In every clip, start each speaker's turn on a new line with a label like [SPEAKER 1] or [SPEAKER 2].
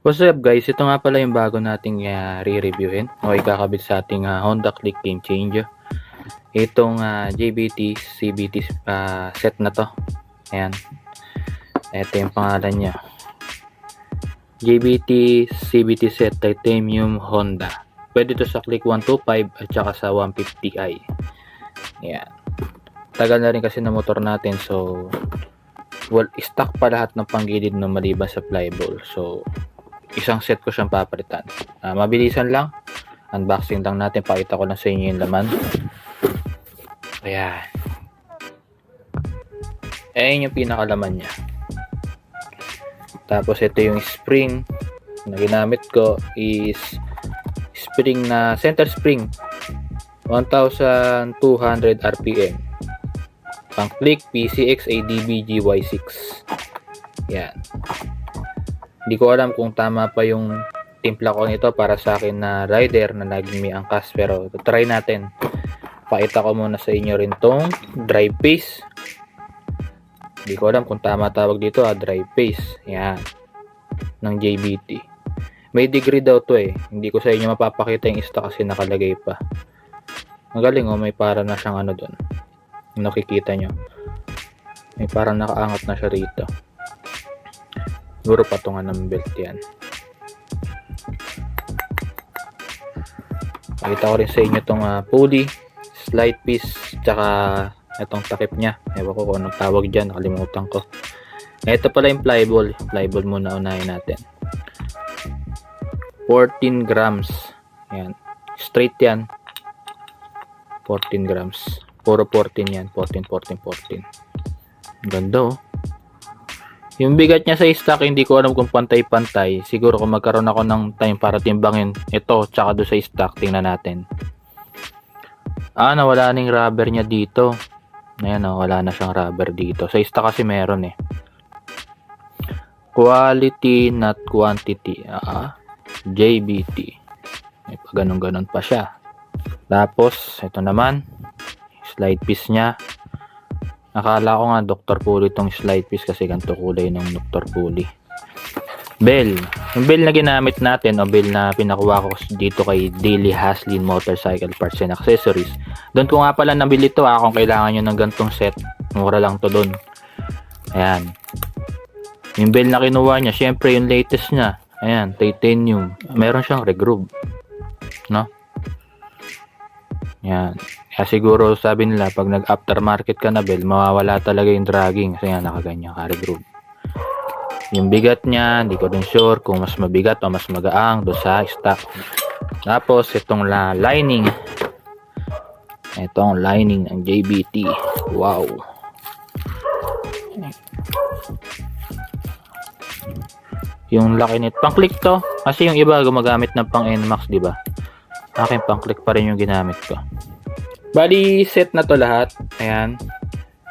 [SPEAKER 1] What's up guys? Ito nga pala yung bago nating uh, re-reviewin o ikakabit sa ating ah, Honda Click Game Changer. Itong ah, JBT CBT ah, set na to. Ayan. Ito yung pangalan niya. JBT CBT set Titanium Honda. Pwede to sa Click 125 at saka sa 150i. Ayan. Tagal na rin kasi na motor natin so well, stock pa lahat ng panggilid na maliban sa flyball. So, isang set ko siyang papalitan. Ah, mabilisan lang. Unboxing lang natin. Pakita ko lang sa inyo yung laman. Ayan. Ayan yung pinakalaman niya. Tapos ito yung spring na ginamit ko is spring na center spring 1200 RPM pang click PCX ADB GY6 yan hindi ko alam kung tama pa yung timpla ko nito para sa akin na rider na may angkas pero try natin. Pakita ko muna sa inyo rin tong drive pace. Hindi ko alam kung tama tawag dito ah drive pace. Yan. Ng JBT may degree daw to eh. Hindi ko sa inyo mapapakita yung stock kasi nakalagay pa. Magaling oh. May para na siyang ano doon nakikita nyo. May parang nakaangat na siya rito siguro patungan ng belt yan Pakita ko rin sa inyo itong uh, pulley, slide piece, tsaka itong takip niya. Ewan ko kung anong tawag dyan, nakalimutan ko. Ito pala yung flyball. Flyball muna unahin natin. 14 grams. Yan. Straight yan. 14 grams. Puro 14 yan. 14, 14, 14. Ang Ganda oh. Yung bigat niya sa stock, hindi ko alam kung pantay-pantay. Siguro kung magkaroon ako ng time para timbangin ito, tsaka do sa stock, tingnan natin. Ah, nawala na yung rubber niya dito. Ayan oh, wala na siyang rubber dito. Sa stock kasi meron eh. Quality, not quantity. Ah, JBT. May pa ganun-ganun pa siya. Tapos, ito naman. Slide piece niya. Nakala ko nga Dr. Pulley itong slide piece kasi ganito kulay ng Dr. Pulley. Bell. Yung bell na ginamit natin o bell na pinakuha ko dito kay Daily Haslin Motorcycle Parts and Accessories. Doon ko nga pala nabili to ha kung kailangan nyo ng gantong set. Mura lang to doon. Ayan. Yung bell na kinuha niya, syempre yung latest niya. Ayan, titanium. Meron siyang regroove. No? Yan. Kaya siguro sabi nila pag nag aftermarket ka na bell, mawawala talaga yung dragging kasi nga nakaganyan ka regroove. Yung bigat niya, hindi ko din sure kung mas mabigat o mas magaang do sa stock. Tapos itong la lining. Itong lining ng JBT. Wow. Yung laki nito. Pang click to. Kasi yung iba gumagamit ng pang NMAX, di ba? Akin pang click pa rin yung ginamit ko. Bali, set na to lahat. Ayan.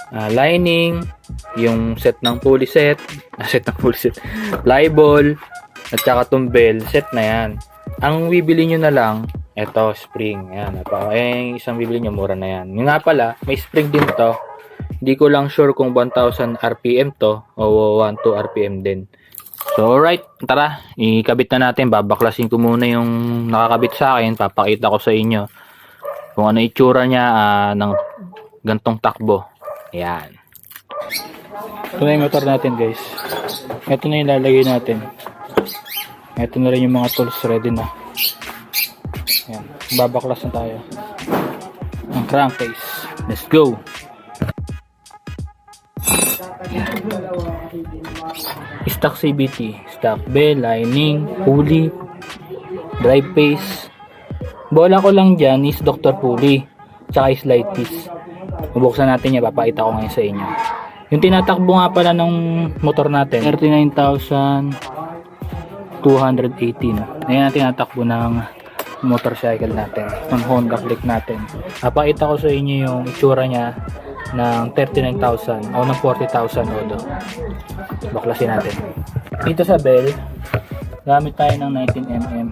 [SPEAKER 1] Ah, lining, yung set ng pulley set, set ng pulley set, flyball, at saka bell, set na yan. Ang bibili nyo na lang, eto, spring. Ayan, napaka, eh, isang bibili nyo, mura na yan. Yung nga pala, may spring din to. Hindi ko lang sure kung 1000 RPM to o 12 RPM din. So, alright. Tara, ikabit na natin. Babaklasin ko muna yung nakakabit sa akin. Papakita ko sa inyo kung ano itsura niya ah, ng gantong takbo. Ayan. Ito na yung motor natin, guys. Ito na yung lalagay natin. Ito na rin yung mga tools ready na. Ayan. Babaklas na tayo. Ang crankcase. Let's go! Stock CBT, stock bell, lining, pulley, drive pace. Bola ko lang dyan is Dr. Pulley, tsaka is piece. Bubuksan natin yan, papakita ko ngayon sa inyo. Yung tinatakbo nga pala ng motor natin, 39,218. Ayan ang tinatakbo ng motorcycle natin, ng Honda Click natin. Papakita ko sa inyo yung itsura niya ng 39,000 o ng 40,000 odo. Baklasin natin. Dito sa bell, gamit tayo ng 19mm.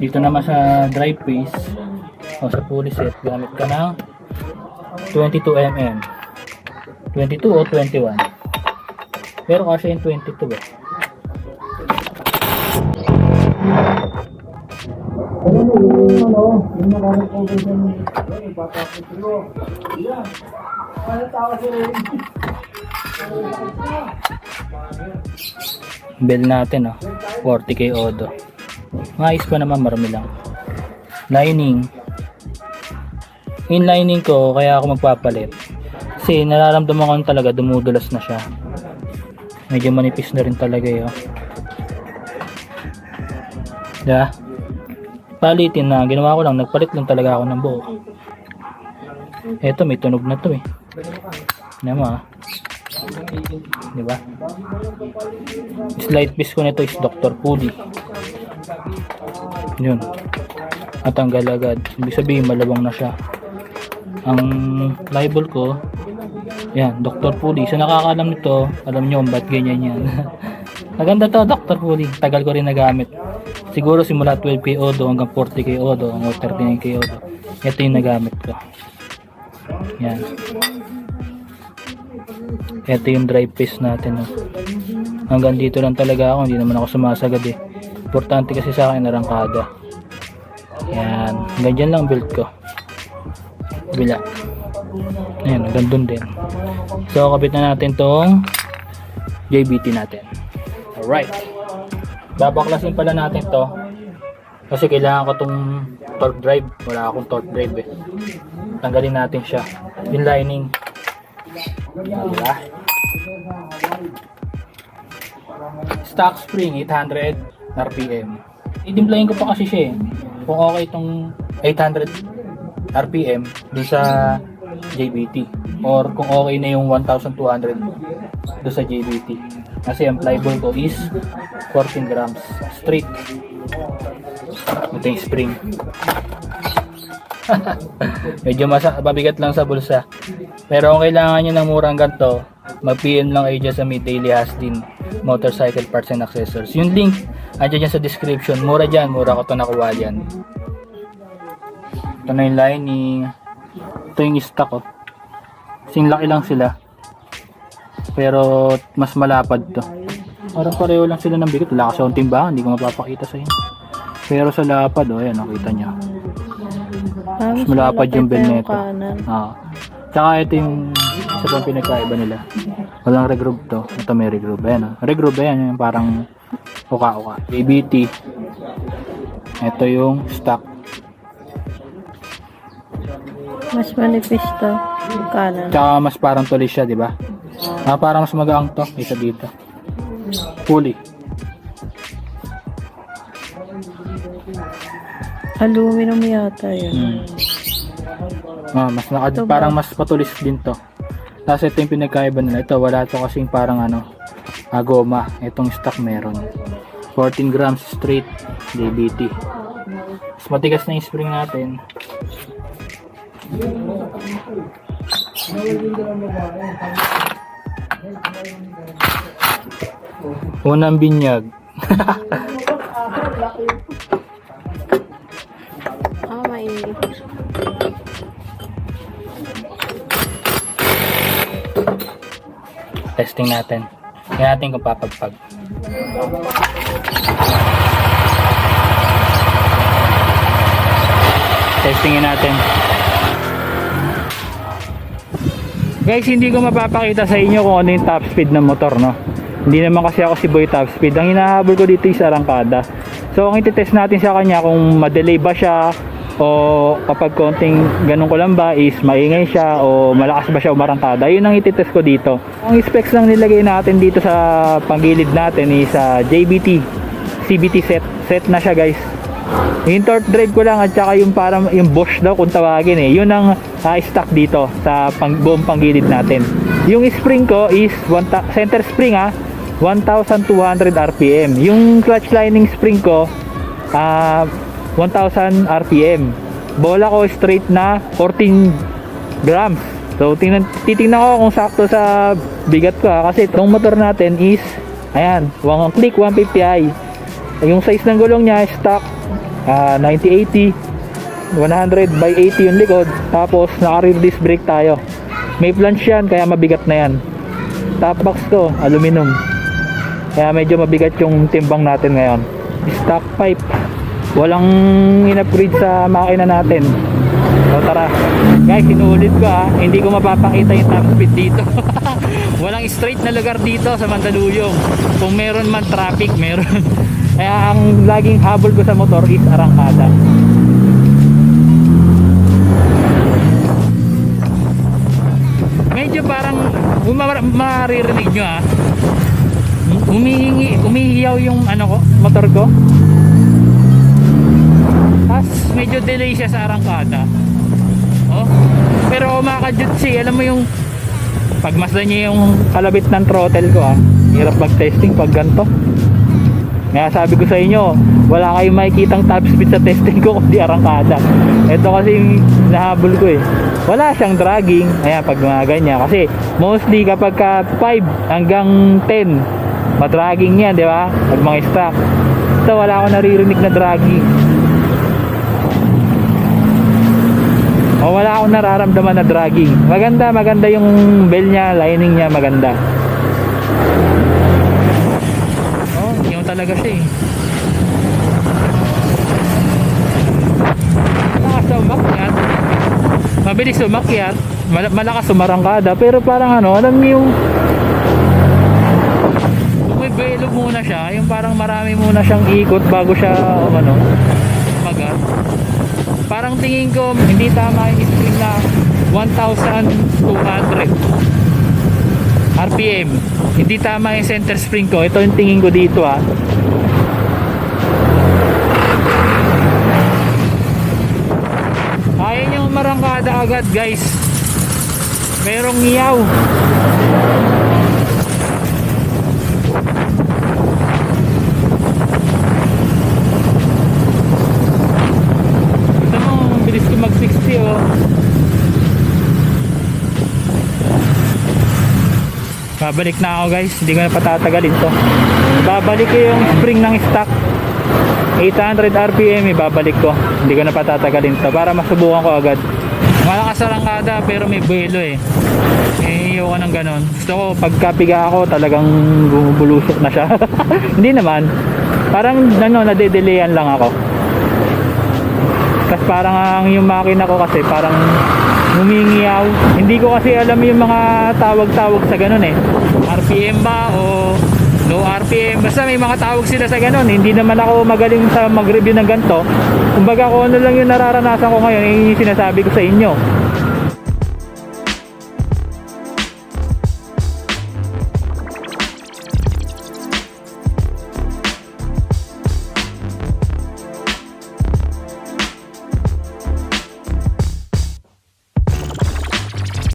[SPEAKER 1] Dito naman sa drive piece o sa pulley set, gamit ka ng 22 mm. 22 o 21. Pero kasi yung 22 eh. Bell natin oh. 40k odo. Maayos pa naman marami lang. Lining. Inlining ko kaya ako magpapalit. Kasi nararamdaman ko talaga dumudulas na siya. Medyo manipis na rin talaga yun. Diba? Palitin na. Ginawa ko lang. Nagpalit lang talaga ako ng buo. Eto may tunog na to eh. Ano mo ah. Diba? Slide piece ko nito is Dr. Pudi. Yun. Natanggal agad. Ibig sabihin malabang na siya. Ang label ko, yan, Dr. Pudi. Sa nakakaalam nito, alam nyo kung ba't ganyan yan. Maganda to, Dr. Pudi. Tagal ko rin nagamit. Siguro simula 12k odo hanggang 40k odo, hanggang 39k odo. Ito yung nagamit ko. Yan. Ito yung dry paste natin. Oh. Hanggang dito lang talaga ako, hindi naman ako sumasagad eh. Importante kasi sa akin narangkada. Yan. Ganyan lang build ko. Bila. Ayan, hanggang dun din. So, kabit na natin tong JBT natin. Alright. Babaklasin pala natin to. Kasi kailangan ko tong torque drive. Wala akong torque drive eh. Tanggalin natin siya. Yung lining. Diba? Stock spring 800 RPM. Itimplayin ko pa kasi siya eh. Kung okay itong 800 RPM doon sa JBT or kung okay na yung 1200 doon sa JBT. Kasi ang pliable ko is 14 grams straight. Ito yung spring. Medyo masa mabigat lang sa bulsa. Pero kung kailangan nyo ng murang ganito, mag-PM lang kayo dyan sa Mid Daily Hasdin Motorcycle Parts and Accessories. Yung link, andyan dyan sa description. Mura dyan, mura ko to nakuha dyan. Ito na yung lining. Ito yung stock oh. Kasing laki lang sila. Pero mas malapad to. Parang pareho lang sila ng bigat. Wala kasi akong timbangan, hindi ko mapapakita sa inyo. Pero sa lapad, oh, ayan, nakita nyo. Mas malapad yung bell
[SPEAKER 2] kanan.
[SPEAKER 1] Ah. Tsaka ito yung isa pang pinagkaiba nila. Walang regroove to. Ito may regroove. Ayan, oh. regroove ayan, yung parang uka-uka. ABT. Ito yung stock.
[SPEAKER 2] Mas manipis to. Kanan.
[SPEAKER 1] Tsaka mas parang tulis siya, di ba? Ah, parang mas magaang to kaysa dito. Fully.
[SPEAKER 2] Aluminum yata yun.
[SPEAKER 1] Hmm. Ah, mas naka,
[SPEAKER 2] Ito ba?
[SPEAKER 1] parang mas patulis din to. Tapos ito yung pinagkaiba nila. Ito, wala to kasing parang ano, ah, goma. Itong stock meron. 14 grams straight DBT. Mas matigas na yung spring natin. Unang binyag.
[SPEAKER 2] Ah, mainit.
[SPEAKER 1] Testing natin. Tingnan natin kung papagpag. Testingin natin. Guys, hindi ko mapapakita sa inyo kung ano yung top speed ng motor, no? Hindi naman kasi ako si Boy top speed. Ang hinahabol ko dito is arangkada. So, ang ititest natin sa kanya kung madelay ba siya o kapag konting ganun ko lang ba is maingay siya o malakas ba siya umarangkada. Yun ang ititest ko dito. Ang specs lang nilagay natin dito sa panggilid natin is sa JBT CBT set. Set na siya guys. Yung torque drive ko lang at saka yung parang yung Bosch daw kung tawagin eh. Yun ang ah, stock dito sa pang, buong panggilid natin. Yung spring ko is one center spring ah 1200 RPM. Yung clutch lining spring ko ah 1000 RPM. Bola ko straight na 14 grams. So tingnan titingnan ko kung sakto sa bigat ko ha. kasi itong motor natin is ayan, one click 150i. Yung size ng gulong niya stock ah 9080 100 by 80 yung likod. Tapos, naka-rear disc brake tayo. May flange yan, kaya mabigat na yan. Top box to, aluminum. Kaya medyo mabigat yung timbang natin ngayon. Stock pipe. Walang in-upgrade sa makina natin. So tara. Guys, sinulit ko ha. Hindi ko mapapakita yung top speed dito. Walang straight na lugar dito sa Mandaluyong. Kung meron man traffic, meron. Kaya ang laging habol ko sa motor is arangkada. Medyo parang kung ma- maririnig nyo ha. Umihingi, umihiyaw yung ano ko, motor ko. Tapos medyo delay siya sa arangkada. Oh. Pero umakajutsi, alam mo yung pagmasdan niya yung kalabit ng throttle ko ah. Hirap mag-testing pag ganito. Kaya sabi ko sa inyo, wala kayong makikitang top speed sa testing ko kundi arangkada. Ito kasi yung nahabol ko eh. Wala siyang dragging. Ayan, pag mga ganyan. Kasi mostly kapag ka 5 hanggang 10, madragging yan, di ba? Pag mga stock. So wala akong naririnig na dragging. O wala akong nararamdaman na dragging. Maganda, maganda yung bell niya, lining niya, maganda. Talaga siya eh. Malakas umakyat. Mabilis umakyat. Mal- malakas sumarangkada. Pero parang ano, alam niyo yung bumibelo muna siya. Yung parang marami muna siyang ikot bago siya um, ano, magat. Parang tingin ko hindi tama yung speed na 1,200 RPM. Hindi tama yung center spring ko. Ito yung tingin ko dito ah. Ayaw nyo marangkada agad guys. Merong ngiyaw. Ito mo, ang bilis ko mag 60 oh. Babalik na ako guys, hindi ko na patatagalin to. Babalik ko yung spring ng stock. 800 RPM ibabalik ko. Hindi ko na patatagalin to para masubukan ko agad. Malakas sa langkada pero may buwelo eh. Eh, ko ng ganon. Gusto ko pagkapiga ako talagang bumubulusok na siya. hindi naman. Parang ano, nadedelayan lang ako. Tapos parang ang yung makina ko kasi parang humingiyaw. Hindi ko kasi alam yung mga tawag-tawag sa ganun eh. RPM ba o low RPM. Basta may mga tawag sila sa ganun. Hindi naman ako magaling sa mag-review ng ganito. Kumbaga kung ano lang yung nararanasan ko ngayon, yun yung sinasabi ko sa inyo.